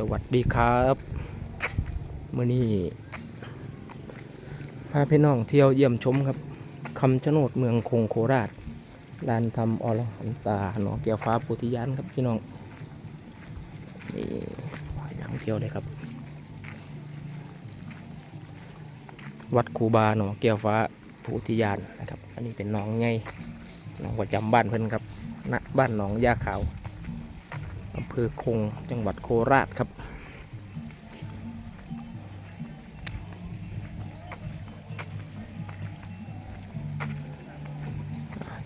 สวัสดีครับมื่อนี้พาพี่น้องเที่ยวเยี่ยมชมครับคำชะโนดเมืองคงโคราชลานทำอรหันตาหนองแก้วฟ้าโพุธิยานครับพี่น้องนี่อย่างเที่ยวเลยครับ วัดคูบาหนองแก้วฟ้าโพุธิยานนะครับ อันนี้เป็นหนองไงหนองประจำบ้านเพิ่นครับณบ้านหนองยาขาว อำเภอคงจังหวัดโคราชครับ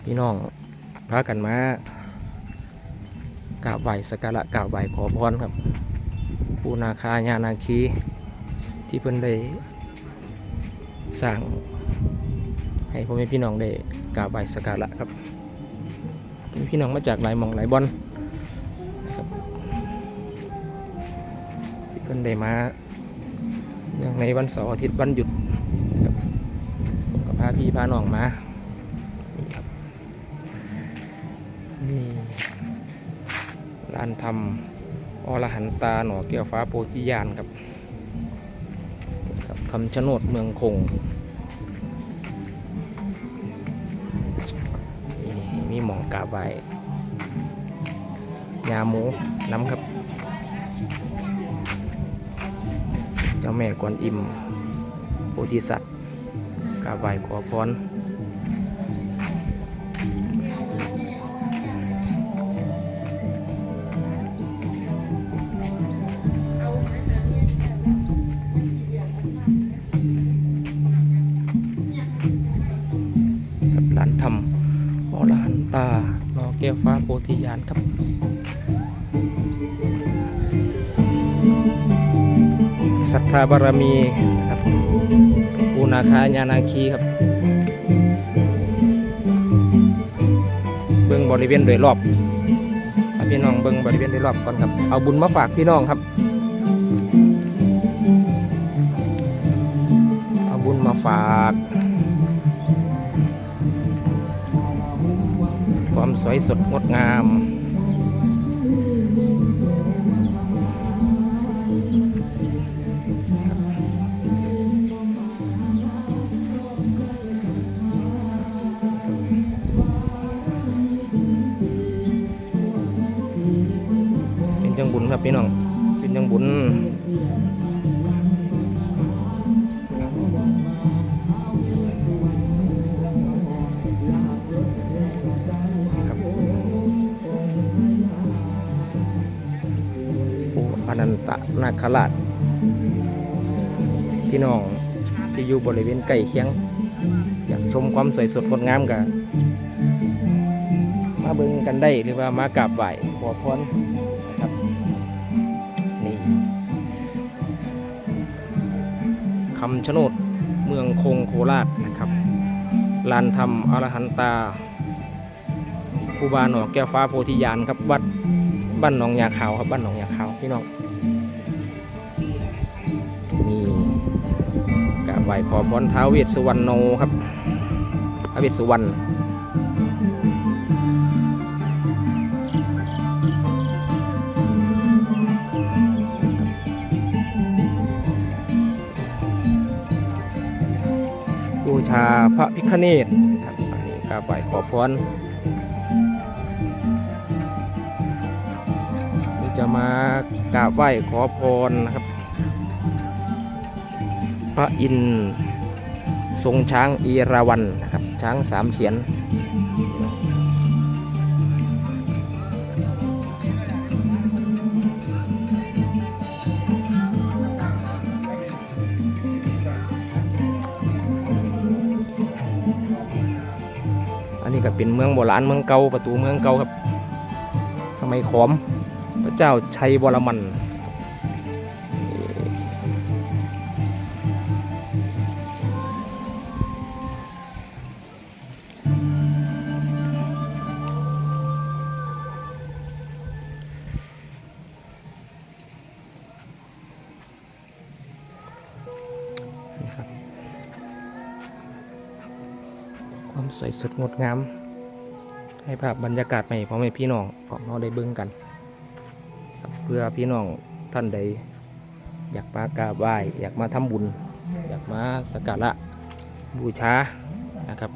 พี่น้องพากันมากราบไหว้สักการะกราบไหว้ขอพรครับ ปูนาคาญานาคีที่เพิ่นได้สร้างให้พ่อแม่พี่น้องได้กราบไหว้สักการะครับ พี่น้องมาจากหลายหมองหลายบอน พิ่นได้มาอย่างในวันเสาร์อาทิตย์วันหยุดครับผมก็พาพี่พาน้องมานี่ครับนี่ร้านทำอรหันตาหน่อแก้วฟ้าโพธิญาณครับครับคำชะโนดเมืองคงนี่มีหมองกราบไว้ยาหมูน้ำครับ เจ้าแม่กวนอิมโพธิสัตว์กราบไหว้ขอพรกับหลานธรรมอรหันตานอแก้วฟ้าโพธิญาณครับ ทาบารมีครับปูนาคาญานาคีครับ เบิ้องบริเวณโดยรอบพี่น้องเบิ้องบริเวณโดยรอบก่อนครับ เอาบุญมาฝากพี่น้องครับ เอาบุญมาฝาก ความสวยสดงดงาม นาคราชพี่น้องที่อยู่บริเวณใกล้เคียง อยากชมความสวยสดงดงามกันมาเบิ่งกันได้หรือว่ามากราบไหว้ขอพรนะครับนี่คำชะโนดเมืองคงโคราชนะครับลานธรรมอรหันตาครูบาหนอแก้วฟ้าโพธิญาณครับวัดบ้านหนองยาขาวครับบ้านหนองยาขาวพี่น้อง วขอพรท้าวเวสสุวรรณโนครับท้าวเวสสุวรรณบูชาพระพิฆเนศครับอันนี้กราบไหวขอพรจะมากราบไหว้ขอพรนะครับ พระอินทร์ทรงช้างอีราวัณนะครับช้างสามเสียนอันนี้ก็เป็นเมืองโบราณเมืองเก่าประตูเมืองเก่าครับ สมัยขอม พระเจ้าชัยวรมัน วามสวยสดงดงาม ให้ภาพบรรยากาศใหม่พ่อแม่พี่น้องของเราได้เบิ่งกัน เพื่อพี่น้องท่านใดอยากมากราบไหว้อยากมาทำบุญ อยากมาสักการะบูชานะครับ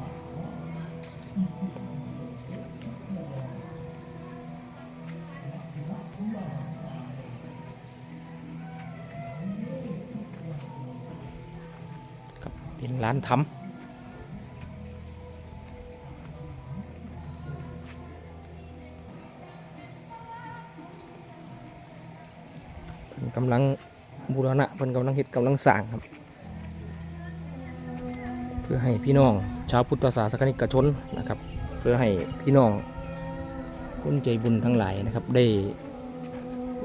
ครับเป็นร้านทำ กำลังบูรณะเพิ่นกำลังเฮ็ดกำลังสร้างครับ เพื่อให้พี่น้องชาวพุทธศาสนิกชนนะครับ เพื่อให้พี่น้องคนใจบุญทั้งหลายนะครับได้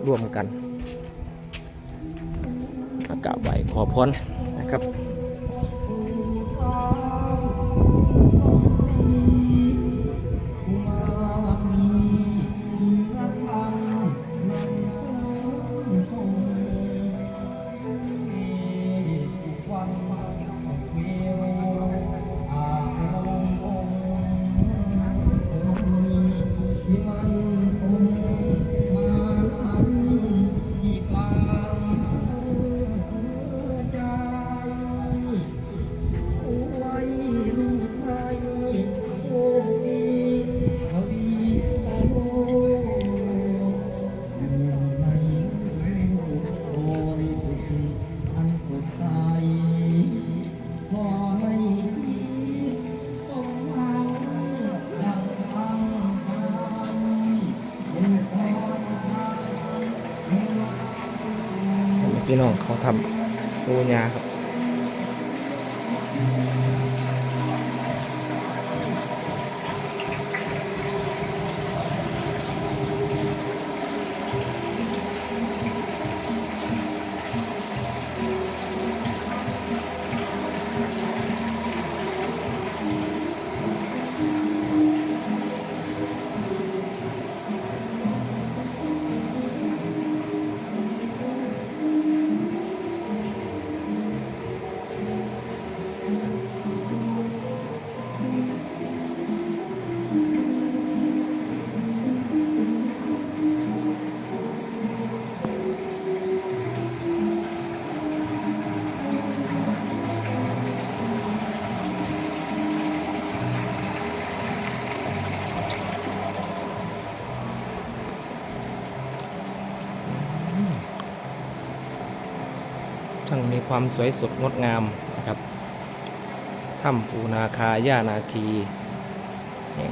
ร่วมกันประกราบไหว้ขอพรนะครับ พี่น้องเขาทำปูยาครับ ช่างมีความสวยสดงดงามนะครับถ้ำปูนาคาย่านาคีแห่ง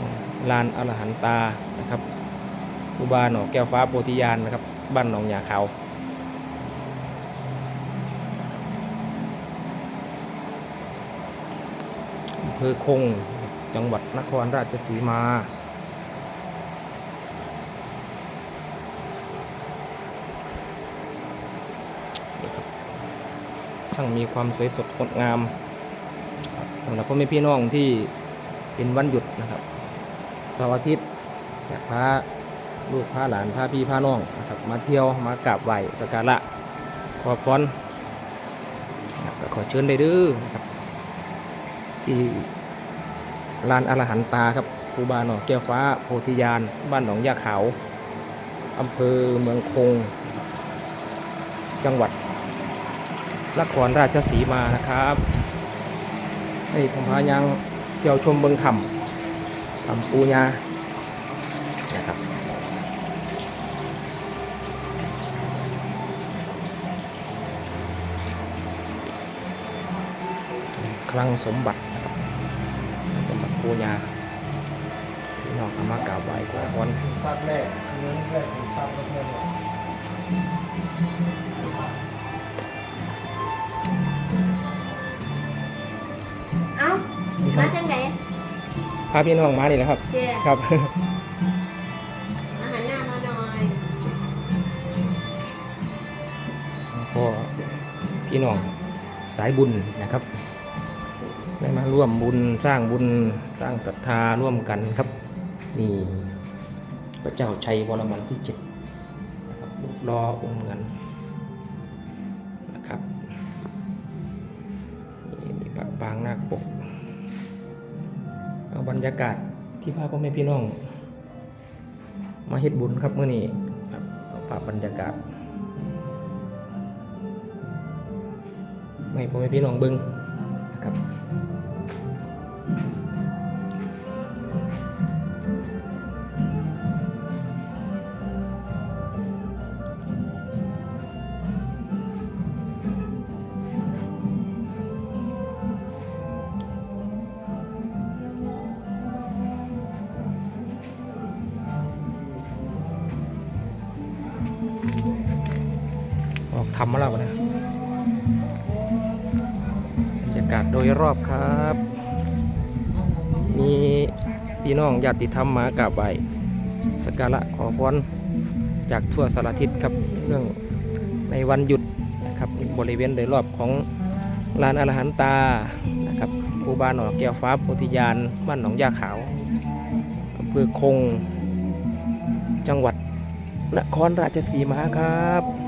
ลานอรหันตานะครับอุบาหนองแก้วฟ้าโพธิญาณนะครับ บ้านหนองยาเขาอำเภอคงจังหวัดนครราชสีมา ช่างมีความสวยสดงดงามสำหรับพ่อแม่พี่น้องที่เป็นวันหยุดนะครับเสาร์อาทิตย์อยากพาลูกพาหลานพาพี่พาน้องนะครับมาเที่ยวมากราบไหว้สักการะขอพรก็ขอเชิญได้ด้อนะครับที่ลานอรหันตาครับครูบาหนองแก้วฟ้าโพธิญาณบ้านหนองยาขาวอำเภอเมืองคง จังหวัด นครราชสีมานะครับให้ผมพายังเที่ยวชมเบิงถ้ำถ้ำปูญานะครับคลังสมบัติสมบัติปูญาพี่น้องเอามากราบไหว้ขอพรสัตว์แรกเงินแรกสัตว์แรกามาจังไดพาพี่น้องมานี่แหละครับ เจ้ครับมาหันหน้ามาหน่อยก็พี่น้องสายบุญนะครับได้มาร่วมบุญสร้างบุญสร้างศรัทธาร่วมกันครับนี่พระเจ้าชัยวรมันที่เจ็ดนะครับรูปรอองค์เงิน บรรยากาศที่พาพ่อแม่พี่น้อง มาเฮ็ดบุญครับเมื่อนี้ครับภากบรรยากาศไม่พ่อแม่พี่น้องเบิ้งำมาแล้วนะบรรยากาศโดยรอบครับ มีพี่น้องญาติธรรมมากราบไหว้สักการะขอพรจากทั่วสารทิศครับเรื่องในวันหยุดนะครับบริเวณโดยรอบของลานอรหันตานะครับภูบาหนองแก้วฟ้าโพธิญาณบ้านหนองยาขาวอำเภอคง จังหวัดนครราชสีมาครับ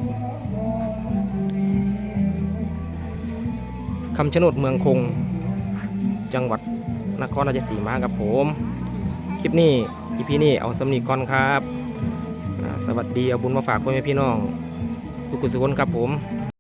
คำชะโนดเมืองคง จังหวัดนครราชสีมาครับผม คลิปนี้อีพีนี้เอาสำนีก่อนครับ สวัสดีเอาบุญมาฝากพ่อแม่พี่น้องทุกคนสุขคนครับผม